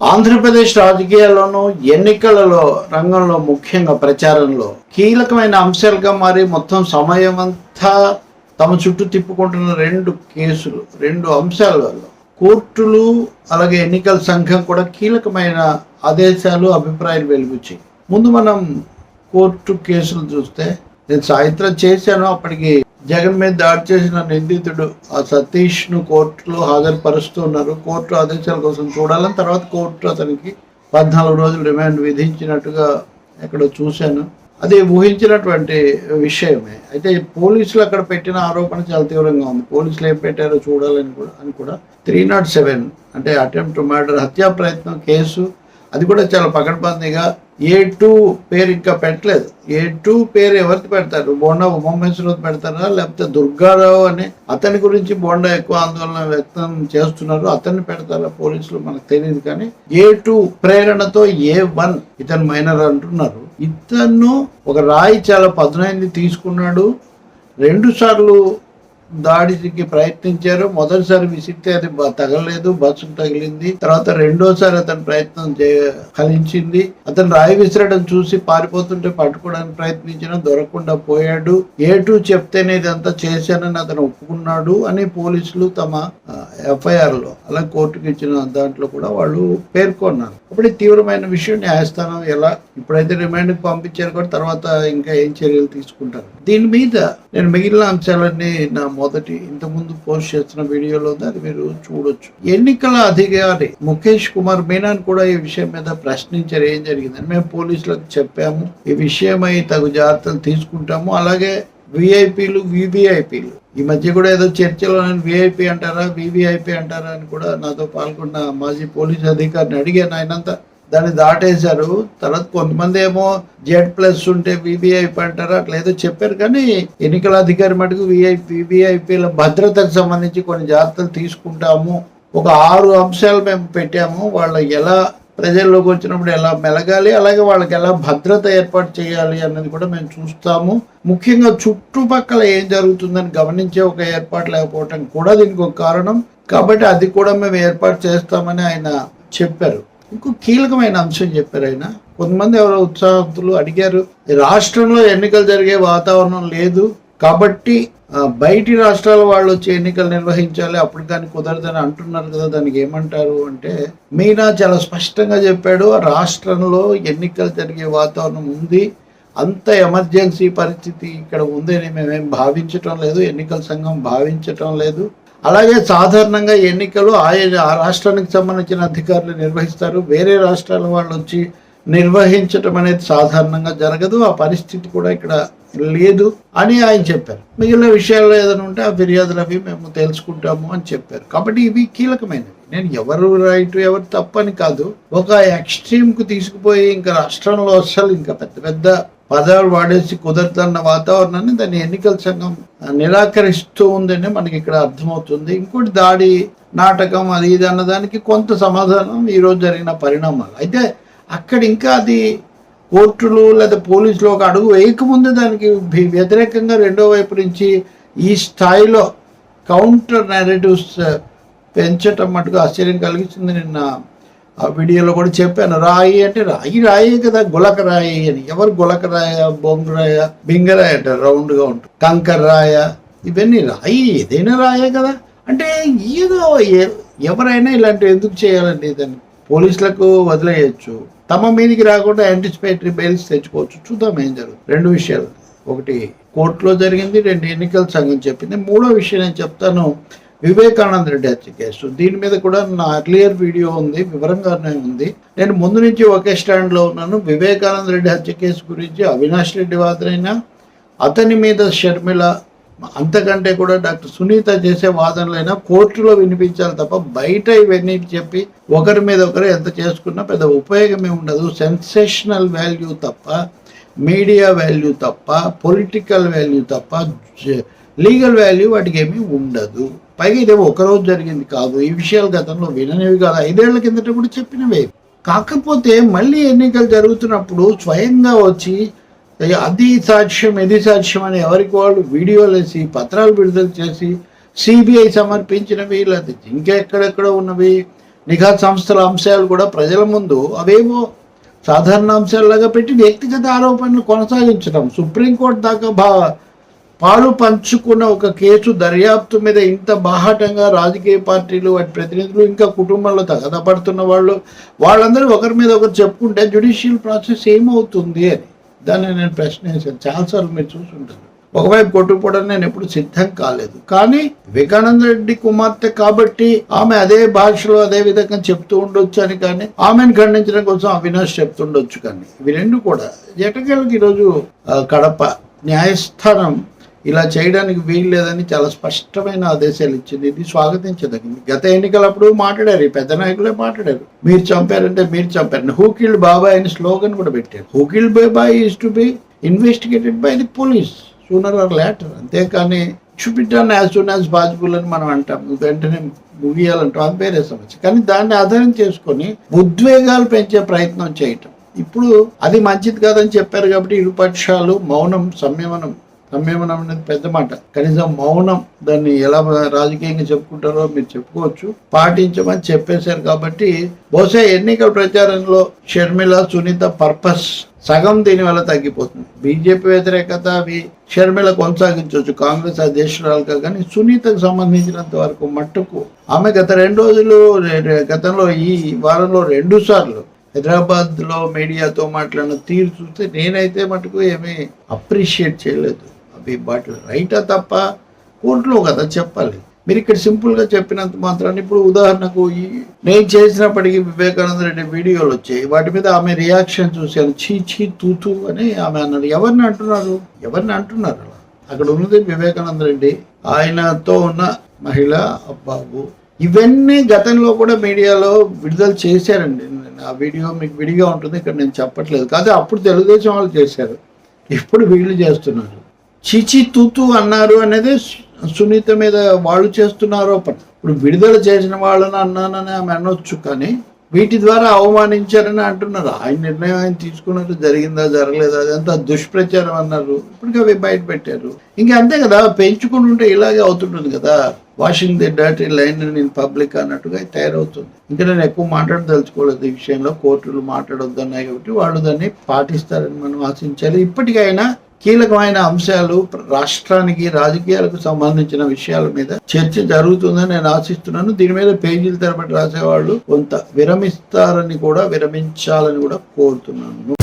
ఆంధ్రప్రదేశ్ రాజకీయాల్లోనూ ఎన్నికలలో రంగంలో ముఖ్యంగా ప్రచారంలో కీలకమైన అంశాలుగా మారి మొత్తం సమయం అంతా తమ చుట్టూ తిప్పుకుంటున్న రెండు కేసులు రెండు అంశాలలో కోర్టులు అలాగే ఎన్నికల సంఘం కూడా కీలకమైన ఆదేశాలు అభిప్రాయాలు వెలుగుచ్చాయి. ముందు మనం కోర్టు కేసులు చూస్తే నేను సాయంత్రం చేశాను అప్పటికి జగన్ మీద దాడి చేసిన నిందితుడు ఆ సతీష్ను కోర్టులో హాజరుపరుస్తున్నారు కోర్టు ఆదేశాల కోసం చూడాలని తర్వాత కోర్టు అతనికి పద్నాలుగు రోజులు రిమాండ్ విధించినట్టుగా ఎక్కడ చూశాను. అది ఊహించినటువంటి విషయమే. అయితే పోలీసులు అక్కడ పెట్టిన ఆరోపణ చాలా తీవ్రంగా ఉంది. పోలీసులు ఏం పెట్టారో చూడాలని కూడా అని కూడా త్రీ నాట్ సెవెన్ అంటే అటెంప్ట్ మర్డర్ హత్యా ప్రయత్నం కేసు అది కూడా చాలా పకడ్బందీగా ఏ టూ పేరు ఇంకా పెట్టలేదు. ఏ టూ పేరు ఎవరికి పెడతారు? బోండా ఉమామేశ్వరరావు పెడతారా? లేకపోతే దుర్గారావు అని అతని గురించి బోండా ఎక్కువ ఆందోళన వ్యక్తం చేస్తున్నారు. అతన్ని పెడతారా పోలీసులు? మనకు తెలియదు కానీ ఏ టూ ప్రేరణతో ఏ వన్ ఇతను మైనర్ అంటున్నారు. ఇతను ఒక రాయి చాలా పదునైంది తీసుకున్నాడు. రెండు సార్లు దాడికి ప్రయత్నించారు. మొదటిసారి విసిగితే అది తగలలేదు బస్సు తగిలింది. తర్వాత రెండోసారి అతను ప్రయత్నం చే ఫలించింది అతను రాయి విసిరడం చూసి పారిపోతుంటే పట్టుకోవడానికి ప్రయత్నించిన దొరకకుండా పోయాడు. ఏటు చెప్తేనే ఇదంతా చేశానని అతను ఒప్పుకున్నాడు అని పోలీసులు తమ ఎఫ్ఐఆర్లో అలా కోర్టుకి ఇచ్చిన దాంట్లో కూడా వాళ్ళు పేర్కొన్నారు. అప్పుడు తీవ్రమైన విషయం న్యాయస్థానం ఎలా ఇప్పుడైతే రిమాండ్కి పంపించారు కూడా తర్వాత ఇంకా ఏం చర్యలు తీసుకుంటారు? దీని మీద నేను మిగిలిన అంశాలన్నీ నా మొదటి ఇంతకుముందు పోస్ట్ చేసిన వీడియోలో ఉంది అది మీరు చూడొచ్చు. ఎన్నికల అధికారి ముఖేష్ కుమార్ మీనాన్ కూడా ఈ విషయం మీద ప్రశ్నించారు ఏం జరిగిందని మేము పోలీసులకు చెప్పాము. ఈ విషయమై తగు జాగ్రత్తలు తీసుకుంటాము. అలాగే విఐపీలు వివిఐపీలు. ఈ మధ్య కూడా ఏదో చర్చలో నేను విఐపి అంటారా వివిఐపీ అంటారా అని కూడా నాతో పాల్గొన్న మాజీ పోలీస్ అధికారిని అడిగాను. ఆయనంతా దాన్ని దాటేశారు. తర్వాత కొంతమంది ఏమో జెడ్ ప్లస్ ఉంటే వివిఐపి అంటారు అట్లా ఏదో చెప్పారు. కానీ ఎన్నికల అధికారి మటుకు విఐపి విఐపీల భద్రతకు సంబంధించి కొన్ని జాగ్రత్తలు తీసుకుంటాము. ఒక ఆరు అంశాలు మేము పెట్టాము. వాళ్ళు ఎలా ప్రజల్లోకి వచ్చినప్పుడు ఎలా మెలగాలి అలాగే వాళ్ళకి ఎలా భద్రత ఏర్పాటు చేయాలి అన్నది కూడా మేము చూస్తాము. ముఖ్యంగా చుట్టుపక్కల ఏం జరుగుతుందని గమనించే ఒక ఏర్పాటు లేకపోవటం కూడా దీనికి ఒక కారణం. కాబట్టి అది కూడా మేము ఏర్పాటు చేస్తామని ఆయన చెప్పారు. ఇంకో కీలకమైన అంశం చెప్పారు ఆయన. కొంతమంది ఎవరో ఉత్సాహతులు అడిగారు రాష్ట్రంలో ఎన్నికలు జరిగే వాతావరణం లేదు కాబట్టి బయటి రాష్ట్రాల వాళ్ళు వచ్చి ఎన్నికలు నిర్వహించాలి అప్పుడు కానీ కుదరదని అంటున్నారు కదా దానికి ఏమంటారు అంటే మీనా చాలా స్పష్టంగా చెప్పాడు ఆ రాష్ట్రంలో ఎన్నికలు జరిగే వాతావరణం ఉంది అంత ఎమర్జెన్సీ పరిస్థితి ఇక్కడ ఉందని మేమేం భావించటం లేదు ఎన్నికల సంఘం భావించటం లేదు. అలాగే సాధారణంగా ఎన్నికలు ఆయా ఆ రాష్ట్రానికి సంబంధించిన అధికారులు నిర్వహిస్తారు. వేరే రాష్ట్రాల వాళ్ళు వచ్చి నిర్వహించటం అనేది సాధారణంగా జరగదు. ఆ పరిస్థితి కూడా ఇక్కడ లేదు అని ఆయన చెప్పారు. మిగిలిన విషయాల్లో ఏదైనా ఉంటే ఆ ఫిర్యాదులు అవి మేము తెలుసుకుంటాము అని చెప్పారు. కాబట్టి ఇవి కీలకమైనవి. నేను ఎవరు రైట్ ఎవరు తప్పని కాదు. ఒక ఎక్స్ట్రీమ్కు తీసుకుపోయి ఇంకా రాష్ట్రంలో అసలు ఇంకా పెద్ద పెద్ద పదాలు వాడేసి కుదరదన్న వాతావరణాన్ని దాన్ని ఎన్నికల సంఘం నిరాకరిస్తూ ఉందని మనకి ఇక్కడ అర్థమవుతుంది. ఇంకోటి దాడి నాటకం అది ఇది అన్నదానికి కొంత సమాధానం ఈరోజు జరిగిన పరిణామాలు. అయితే అక్కడ ఇంకా అది కోర్టులు లేదా పోలీసులు ఒక అడుగు వేయకముందే దానికి వ్యతిరేకంగా రెండో వైపు నుంచి ఈ స్థాయిలో కౌంటర్ నెరేటివ్స్ పెంచటం మటుకు ఆశ్చర్యం కలిగించింది నిన్న ఆ వీడియోలో కూడా చెప్పాను రాయి అంటే రాయి రాయి కదా గులక రాయి అని. ఎవరు గులక రాయ బొంగురాయ బింగరాయ అంటారు రౌండ్గా ఉంటుంది. కంకర రాయ ఇవన్నీ రాయి ఏదైనా రాయే కదా. అంటే ఏదో ఎవరైనా ఇలాంటివి ఎందుకు చేయాలండి దాన్ని పోలీసులకు వదిలేయచ్చు. తమ మీదికి రాకుండా యాంటిసిపేటరీ బెయిల్స్ తెచ్చుకోవచ్చు. చూద్దాం ఏం జరుగుతుంది. రెండు విషయాలు. ఒకటి కోర్టులో జరిగింది రెండు ఎన్నికల సంఘం చెప్పింది. మూడో విషయం నేను చెప్తాను. వివేకానంద రెడ్డి హత్య కేసు. దీని మీద కూడా నా అర్లియర్ వీడియో ఉంది వివరంగానే ఉంది. నేను ముందు నుంచి ఒకే స్టాండ్లో ఉన్నాను. వివేకానంద రెడ్డి హత్య కేసు గురించి అవినాష్ రెడ్డి వాదనైనా అతని మీద షర్మిల అంతకంటే కూడా డాక్టర్ సునీత చేసే వాదనలైనా కోర్టులో వినిపించాలి తప్ప బయట ఇవన్నీ చెప్పి ఒకరి మీద ఒకరు ఎంత చేసుకున్నా పెద్ద ఉపయోగమే ఉండదు. సెన్సేషనల్ వాల్యూ తప్ప మీడియా వాల్యూ తప్ప పొలిటికల్ వాల్యూ తప్ప లీగల్ వాల్యూ వాటికి ఏమీ ఉండదు. పైగా ఇదేమో ఒకరోజు జరిగింది కాదు. ఈ విషయాలు గతంలో విననివి కాదు. ఐదేళ్ళ కిందట కూడా చెప్పినవే. కాకపోతే మళ్ళీ ఎన్నికలు జరుగుతున్నప్పుడు స్వయంగా వచ్చి అది సాక్ష్యం ఇది సాక్ష్యం అని ఎవరికి వాళ్ళు వీడియోలు వేసి పత్రాలు విడుదల చేసి సిబిఐ సమర్పించినవి లేకపోతే ఇంకా ఎక్కడెక్కడ ఉన్నవి నిఘా సంస్థల అంశాలు కూడా ప్రజల ముందు అవేమో సాధారణ అంశాలుగా పెట్టి వ్యక్తిగత ఆరోపణలు కొనసాగించడం సుప్రీంకోర్టు దాకా బా పాలు పంచుకున్న ఒక కేసు దర్యాప్తు మీద ఇంత బాహాటంగా రాజకీయ పార్టీలు వాటి ప్రతినిధులు ఇంకా కుటుంబంలో తగదపడుతున్న వాళ్ళు వాళ్ళందరూ ఒకరి మీద ఒకరు చెప్పుకుంటే జ్యుడిషియల్ ప్రాసెస్ ఏమవుతుంది అని. దాన్ని నేను ప్రశ్న వేశాను చాలాసార్లు మీరు చూసుంటారు. ఒకవైపు కొట్టుకుపోవడం నేను ఎప్పుడు సిద్ధం కాలేదు. కానీ వివేకానంద రెడ్డి కుమార్తె కాబట్టి ఆమె అదే భాషలో అదే విధంగా చెప్తూ ఉండొచ్చు అని కానీ ఆమెను ఖండించడం కోసం అవినాష్ చెప్తుండొచ్చు కానీ ఇవి రెండు కూడా. ఎటకేళ్ళకి ఈరోజు కడప న్యాయస్థానం ఇలా చేయడానికి వీలు లేదని చాలా స్పష్టమైన ఆదేశాలు ఇచ్చింది. ఇది స్వాగతించదగింది. గత ఎన్నికలప్పుడు మాట్లాడారు. ఈ పెద్ద నాయకులే మాట్లాడారు. మీరు చంపారంటే మీరు చంపారు. హూ బాబాయ్ అని స్లోగన్ కూడా పెట్టారు. Who killed babai is to be investigated by the police sooner or later అంతేకాని చూపించాను యాజ్ సూన్ యాజ్ పాసిబుల్ అని మనం అంటాం. వెంటనే ముగియాలంటాం. అది వేరే సమస్య. కానీ దాన్ని ఆధారం చేసుకొని ఉద్వేగాలు పెంచే ప్రయత్నం చేయటం. ఇప్పుడు అది మంచిది కాదని చెప్పారు కాబట్టి ఇరు పక్షాలు మౌనం సంయమనం నమ్మేమనం అనేది పెద్ద మాట. కనీసం మౌనం దాన్ని ఎలా రాజకీయంగా చెప్పుకుంటారో మీరు చెప్పుకోవచ్చు. పాటించమని చెప్పేశారు కాబట్టి బహుశా ఎన్నికల ప్రచారంలో షర్మిల సునీత పర్పస్ సగం దీని వల్ల తగ్గిపోతుంది. బీజేపీ వ్యతిరేకత అవి షర్మిల కొనసాగించవచ్చు కాంగ్రెస్ అధ్యక్షురాలుగా కానీ సునీతకు సంబంధించినంత వరకు మట్టుకు. ఆమె గత రెండు రోజులు గతంలో ఈ వారంలో రెండు సార్లు హైదరాబాద్లో మీడియాతో మాట్లాడిన తీరు చూస్తే నేనైతే మటుకు ఏమీ అప్రిషియేట్ చేయలేదు. బట్ రైటా తప్ప కోర్టులో కదా చెప్పాలి. మీరు ఇక్కడ సింపుల్గా చెప్పినంత మాత్రాన్ని ఇప్పుడు ఉదాహరణకు ఈ నేను చేసినప్పటికీ వివేకానంద రెడ్డి వీడియోలు వచ్చాయి. వాటి మీద ఆమె రియాక్షన్ చూశాను చీ చీ తూతూ అని ఆమె అన్నారు ఎవరిని అంటున్నారు? ఎవరిని అంటున్నారు అలా? అక్కడ ఉన్నది వివేకానంద రెడ్డి ఆయనతో ఉన్న మహిళ అబ్బాబు. ఇవన్నీ గతంలో కూడా మీడియాలో విడుదల చేశారండి. ఆ వీడియో మీకు విడిగా ఉంటుంది ఇక్కడ నేను చెప్పట్లేదు. కాదు అప్పుడు తెలుగుదేశం వాళ్ళు చేశారు. ఇప్పుడు వీళ్ళు చేస్తున్నారు. చిచి తూతు అన్నారు అనేది సునీత మీద వాళ్ళు చేస్తున్నారు ఇప్పుడు విడుదల చేసిన వాళ్ళని అన్నానని ఆమె అనొచ్చు కానీ వీటి ద్వారా అవమానించారని అంటున్నారు. ఆయన నిర్ణయం ఆయన తీసుకున్నట్టు జరిగిందా జరగలేదా అదంతా దుష్ప్రచారం అన్నారు. ఇప్పటికీ అవి బయట పెట్టారు. ఇంకా అంతే కదా పెంచుకుంటుంటే ఇలాగే అవుతుంటుంది కదా. Washing the dirty line in public అన్నట్టుగా తయారవుతుంది. ఇంకా నేను ఎక్కువ మాట్లాడదలుచుకోలేదు ఈ విషయంలో. కోర్టులు మాట్లాడొద్దన్నాయి కాబట్టి వాళ్ళు దాన్ని పాటిస్తారని మనం ఆశించాలి. ఇప్పటికైనా కీలకమైన అంశాలు రాష్ట్రానికి రాజకీయాలకు సంబంధించిన విషయాల మీద చర్చ జరుగుతుందని నేను ఆశిస్తున్నాను. దీని మీద పేజీల తరబడి రాసేవాళ్ళు కొంత విరమిస్తారని కూడా విరమించాలని కూడా కోరుతున్నాను.